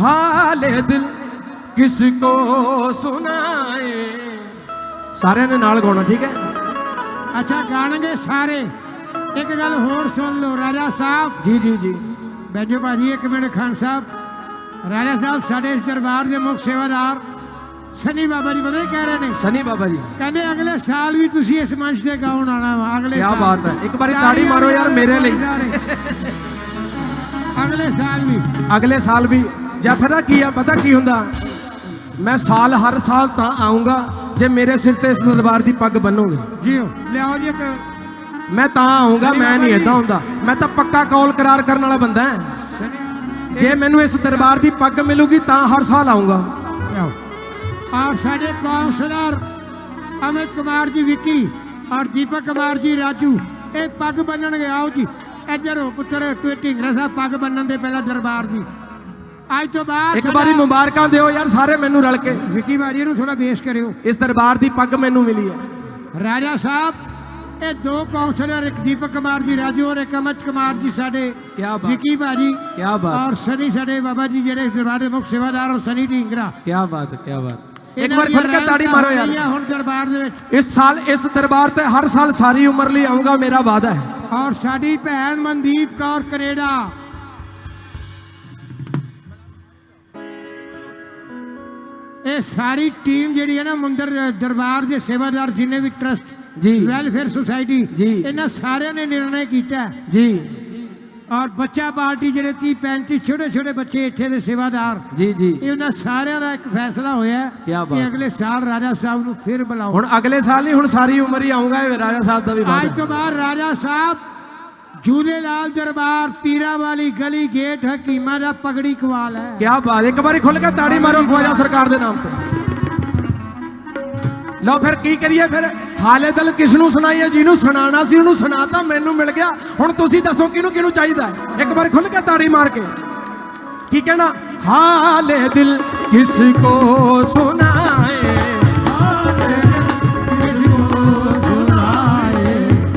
ਹਾਲੇ ਦਿਲ ਕਿਸ ਕੋ ਸੁਨਾਏ ਸਾਰਿਆਂ ਨੇ ਨਾਲ ਗਾਉਣਾ ਠੀਕ ਹੈ? ਅੱਛਾ ਗਾਣਗੇ ਸਾਰੇ। ਇੱਕ ਗੱਲ ਹੋਰ ਸੁਣ ਲਓ ਰਾਜਾ ਸਾਹਿਬ। ਜੀ ਜੀ ਜੀ। ਬੈਜੋ ਭਾਜੀ ਇੱਕ ਮਿੰਟ ਖਾਨ ਸਾਹਿਬ। ਰਾਜਾ ਸਾਹਿਬ ਸਾਡੇ ਇਸ ਦਰਬਾਰ ਦੇ ਮੁੱਖ ਸੇਵਾਦਾਰ ਸਨੀ ਬਾਬਾ ਜੀ ਬੜੇ ਕਹਿ ਰਹੇ ਨੇ? ਸਨੀ ਬਾਬਾ ਜੀ। ਕਹਿੰਦੇ ਅਗਲੇ ਸਾਲ ਵੀ ਤੁਸੀਂ ਇਸ ਮੰਚ ਤੇ ਗਾਉਣ ਆਣਾ ਵਾ ਅਗਲੇ ਸਾਲ। ਬਾਤ ਹੈ। ਇੱਕ ਵਾਰੀ ਤਾੜੀ ਮਾਰੋ ਯਾਰ ਮੇਰੇ ਲਈ। ਅਗਲੇ ਸਾਲ ਵੀ। ਅਗਲੇ ਸਾਲ ਵੀ। ਜਾਂ ਨਾ ਕੀ ਆ ਪਤਾ ਕੀ ਹੁੰਦਾ? ਮੈਂ ਸਾਲ ਹਰ ਸਾਲ ਤਾਂ ਆਉਂਗਾ ਜੇ ਮੇਰੇ ਸਿਰ ਤੇ ਇਸ ਦਰਬਾਰ ਦੀ ਪੱਗ ਬੰਨੋਗੇ। ਜੀਓ ਲਿਆਓ ਜੀ ਇੱਕ। ਮੈਂ ਤਾਂ ਆਉਂਗਾ ਮੈਂ ਨਹੀਂ ਏਦਾਂ ਹੁੰਦਾ। ਮੈਂ ਤਾਂ ਪੱਕਾ ਕੌਲ ਕਰਾਰ ਕਰਨ ਵਾਲਾ ਬੰਦਾ ਹਾਂ। ਜੇ ਮੈਨੂੰ ਇਸ ਦਰਬਾਰ ਦੀ ਪੱਗ ਮਿਲੂਗੀ ਤਾਂ ਹਰ ਸਾਲ ਆਉਂਗਾ ਔਰ ਸਾਡੇ ਕਾਉਂਸਲਰ ਅਮਿਤ ਕੁਮਾਰ ਜੀ ਵਿੱਕੀ ਔਰ ਦੀਪਕ ਕੁਮਾਰ ਜੀ ਰਾਜੂ ਇਹ ਪੱਗ ਬੰਨਣਗੇ। ਆਓ ਜੀ ਇੱਧਰ ਪੁੱਤਰ ਢਿੰਗਰਾ ਸਾਹਿਬ ਪੱਗ ਬੰਨਣ ਦੇ ਪਹਿਲਾਂ ਦਰਬਾਰ ਦੀ ਅੱਜ ਤੋਂ ਬਾਅਦ ਇੱਕ ਵਾਰੀ ਮੁਬਾਰਕਾਂ ਦਿਓ ਯਾਰ ਸਾਰੇ ਮੈਨੂੰ ਰਲ ਕੇ। ਵਿੱਕੀ ਬਾਜੀ ਨੂੰ ਥੋੜਾ ਬੇਸ ਕਰਿਓ। ਇਸ ਦਰਬਾਰ ਦੀ ਪੱਗ ਮੈਨੂੰ ਮਿਲੀ ਹੈ। ਰਾਜਾ ਸਾਹਿਬ ਇਹ ਦੋ ਕਾਉਂਸਲਰ ਇੱਕ ਦੀਪਕ ਕੁਮਾਰ ਜੀ ਰਾਜੂ ਔਰ ਇੱਕ ਅਮਿਤ ਕੁਮਾਰ ਜੀ ਸਾਡੇ ਕਿਆ ਬਾਤ। ਵਿੱਕੀ ਬਾਜੀ ਕਿਆ ਬਾਤ। ਔਰ ਸਨੀ ਸਾਡੇ ਬਾਬਾ ਜੀ ਜਿਹੜੇ ਦਰਬਾਰ ਦੇ ਮੁੱਖ ਸੇਵਾਦਾਰ ਔਰ ਸਨੀ ਢਿੰਗਰਾ। ਕਿਆ ਬਾਤ ਕਿਆ ਬਾਤ। ਇੱਕ ਵਾਰ ਖੁੱਲ ਕੇ ਤਾੜੀ ਮਾਰੋ ਯਾਰ। ਹੁਣ ਦਰਬਾਰ ਦੇ ਵਿੱਚ। ਇਸ ਸਾਲ ਇਸ ਦਰਬਾਰ ਤੇ ਹਰ ਸਾਲ ਸਾਰੀ ਉਮਰ ਲਈ ਆਉਂਗਾ ਮੇਰਾ ਵਾਅਦਾ ਹੈ। ਔਰ ਸਾਡੀ ਭੈਣ ਮਨਦੀਪ ਕੌਰ ਕੈਨੇਡਾ ਇਹ ਸਾਰੀ ਟੀਮ ਜਿਹੜੀ ਹੈ ਨਾ ਮੰਦਰ ਦਰਬਾਰ ਦੇ ਸੇਵਾਦਾਰ ਜਿੰਨੇ ਵੀ trust ji. Welfare society ji. ਇਹਨਾਂ ਸਾਰਿਆਂ ਨੇ ਨਿਰਣੈ ਕੀਤਾ। ਜੀ। ਔਰ ਬੱਚਾ ਪਾਰਟੀ ਜਿਹੜੇ 30 35 ਛੋਟੇ ਛੋਟੇ ਬੱਚੇ ਇੱਥੇ ਦੇ ਸੇਵਾਦਾਰ ਜੀ ਜੀ। ਇਹ ਉਹਨਾਂ ਸਾਰਿਆਂ ਦਾ ਇੱਕ ਫੈਸਲਾ ਹੋਇਆ ਕਿ। ਅਗਲੇ ਸਾਲ ਰਾਜਾ ਸਾਹਿਬ ਨੂੰ ਫਿਰ ਬੁਲਾਓ। ਹੁਣ ਅਗਲੇ ਸਾਲ ਨਹੀਂ ਹੁਣ ਸਾਰੀ ਉਮਰ ਹੀ ਆਉਂਗਾ ਇਹ ਰਾਜਾ ਸਾਹਿਬ ਦਾ ਵੀ ਅੱਜ ਵਾਅਦਾ। ਤੋਂ ਬਾਅਦ ਰਾਜਾ ਸਾਹਿਬ ਝੂਲੇਲਾਲ ਦਰਬਾਰ ਪੀਰਾ ਵਾਲੀ ਗਲੀ ਗੇਟ ਹਕੀਮਾ ਦਾ ਪਗੜੀ ਕਵਾਲ ਹੈ। ਕਿਆ ਬਾਤ ਇੱਕ ਵਾਰੀ ਖੁੱਲ ਕੇ ਤਾੜੀ ਮਾਰੋ ਖਵਾਜਾ ਸਰਕਾਰ ਦੇ ਨਾਮ ਤੇ। ਲਓ ਫਿਰ ਕੀ ਕਰੀਏ ਫਿਰ? ਹਾਲੇ ਦਿਲ ਕਿਸ ਨੂੰ ਸੁਣਾਈਏ, ਜਿਹਨੂੰ ਸੁਣਾਣਾ ਸੀ, ਉਹਨੂੰ ਸੁਣਾਤਾ, ਮੈਨੂੰ ਮਿਲ ਗਿਆ। ਹੁਣ ਤੁਸੀਂ ਦੱਸੋ ਕਿਹਨੂੰ ਕਿਹਨੂੰ ਚਾਹੀਦਾ ਇੱਕ ਵਾਰ ਖੁੱਲ ਕੇ ਤਾੜੀ ਮਾਰ ਕੇ। ਕੀ ਕਹਿਣਾ? ਹਾਲੇ ਦਿਲ ਕਿਸ ਕੋ ਸੁਨਾਏ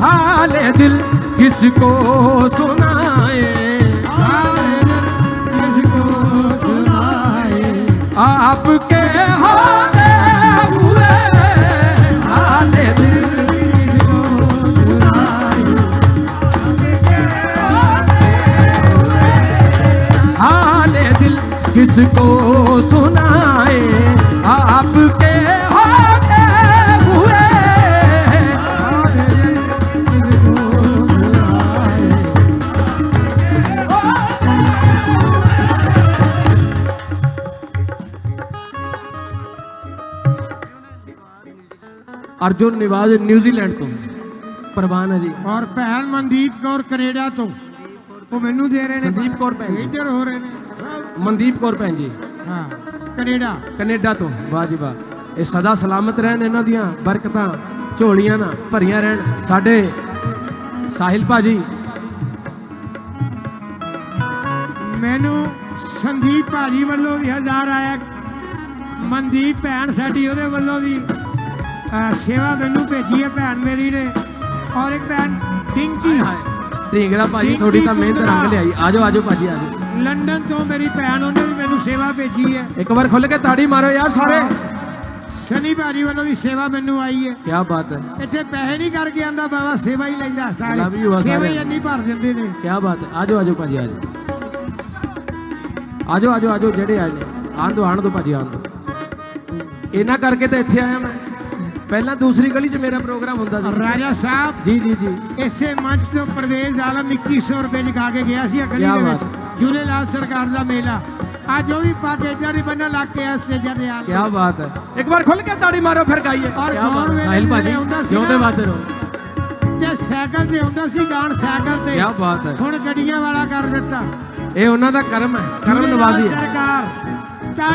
ਹਾਲੇ ਦਿਲ किसको सुनाए किसको सुनाए आपके हाले हुए हाले दिल किसको सुनाए आपके हाले दिल किसको सुनाए आपके ਅਰਜੁਨ ਨਿਵਾਜ ਨਿਊਜ਼ੀਲੈਂਡ ਤੋਂ। ਪ੍ਰਵਾਨ ਹੈ ਜੀ। ਔਰ ਭੈਣ ਮਨਦੀਪ ਕੌਰ ਕੈਨੇਡਾ ਤੋਂ। ਉਹ ਮੈਨੂੰ ਦੇ ਰਹੇ ਨੇ ਸੰਦੀਪ ਕੌਰ ਭੈਣ ਜੀ। ਇੱਧਰ ਹੋ ਰਹੇ ਨੇ। ਮਨਦੀਪ ਕੌਰ ਭੈਣ ਜੀ। ਹਾਂ ਕੈਨੇਡਾ ਕੈਨੇਡਾ ਤੋਂ। ਵਾਹ ਜੀ ਵਾਹ। ਇਹ ਸਦਾ ਸਲਾਮਤ ਰਹਿਣ ਇਹਨਾਂ ਦੀਆਂ ਬਰਕਤਾਂ ਝੋਲੀਆਂ ਨਾ ਭਰੀਆਂ ਰਹਿਣ। ਸਾਡੇ ਸਾਹਿਲ ਭਾਜੀ। ਮੈਨੂੰ ਸੰਦੀਪ ਭਾਜੀ ਵੱਲੋਂ ਵੀ ਹਜ਼ਾਰ ਆਇਆ। ਮਨਦੀਪ ਭੈਣ ਸਾਡੀ ਉਹਦੇ ਵੱਲੋਂ ਵੀ। ਸੇਵਾ ਮੈਨੂੰ ਭੇਜੀ ਹੈ ਭੈਣ ਮੇਰੀ ਨੇ। ਔਰ ਇੱਕ ਭੈਣ ਟਿੰਕੀ ਢੀਂਗਰਾ ਭਾਜੀ ਥੋੜੀ ਤਾਂ ਮਿਹਨਤ ਰੰਗ ਲਿਆਈ। ਆਜੋ ਆਜੋ ਭਾਜੀ ਆਜੋ ਲੰਡਨ ਤੋਂ ਮੇਰੀ ਭੈਣ ਉਹਨੇ ਵੀ ਮੈਨੂੰ ਸੇਵਾ ਭੇਜੀ ਹੈ। ਇੱਕ ਵਾਰ ਖੁੱਲ ਕੇ ਤਾੜੀ ਮਾਰੋ ਯਾਰ ਸਾਰੇ। ਸ਼ਨੀ ਭਾਜੀ ਵੱਲੋਂ ਵੀ ਸੇਵਾ ਮੈਨੂੰ ਆਈ ਹੈ। ਕੀ ਬਾਤ ਹੈ। ਇੱਥੇ ਪੈਸੇ ਨਹੀਂ ਕਰਕੇ ਆਂਦਾ ਬਾਬਾ ਸੇਵਾ ਹੀ ਲੈਂਦਾ Love you ਆ ਸਾਰੇ ਸੇਵਾ ਹੀ ਇੰਨੀ ਭਰ ਦਿੰਦੇ ਨੇ। ਕੀ ਬਾਤ ਹੈ। ਆਜੋ ਆਜੋ ਭਾਜੀ ਆਜੋ ਆਜੋ ਆਜੋ ਆਜੋ ਜਿਹੜੇ ਆਏ ਨੇ। ਆਣ ਦੋ ਆਣ ਦੋ ਭਾਜੀ ਆਣ ਦੋ। ਇਹਨਾਂ ਕਰਕੇ ਤਾਂ ਇੱਥੇ ਆਇਆ ਮੈਂ। ਪਹਿਲਾਂ ਦੂਸਰੀ ਗਲੀ 'ਚ ਮੇਰਾ ਪ੍ਰੋਗਰਾਮ ਹੁੰਦਾ ਸੀ। ਰਾਜਾ ਸਾਹਿਬ ਜੀ ਜੀ ਜੀ। ਇਸੇ ਮੰਚ ਤੋਂ ਪ੍ਰਵੇਸ਼ ਆਲਮ 2100 ਰੁਪਏ ਲਿਖਾ ਕੇ ਗਿਆ ਸੀ ਅਗਲੀ ਕਿਆ ਦੇ ਵਿੱਚ। ਜੂਲੇਲਾਲ ਸਰਕਾਰ ਦਾ ਮੇਲਾ। ਅੱਜ ਉਹ ਵੀ ਪੱਗ ਏਦਾਂ ਦੀ ਬੰਨਣ ਲੱਗ ਕੇ ਆ ਸਟੇਜਾਂ ਦੇ ਆਲ। ਕੀ ਬਾਤ ਹੈ। ਇੱਕ ਵਾਰ ਖੁੱਲ ਕੇ ਤਾੜੀ ਮਾਰੋ ਫਿਰ ਗਾਈਏ। ਕੀ ਬਾਤ। ਸਾਹਿਲ ਭਾਜੀ ਜਿਉਂਦੇ ਵਾਦੇ ਰਹੋ। ਤੇ ਸਾਈਕਲ ਤੇ ਹੁੰਦਾ ਸੀ ਗਾਣ ਸਾਈਕਲ ਤੇ। ਕੀ ਬਾਤ ਹੈ। ਹੁਣ ਗੱਡੀਆਂ ਵਾਲਾ ਕਰ ਦਿੱਤਾ। ਇਹ ਉਹਨਾਂ ਦਾ ਕਰਮ ਹੈ। ਕਰਮ ਨਵਾਜ਼ੀ ਹੈ। ਸਰਕਾਰ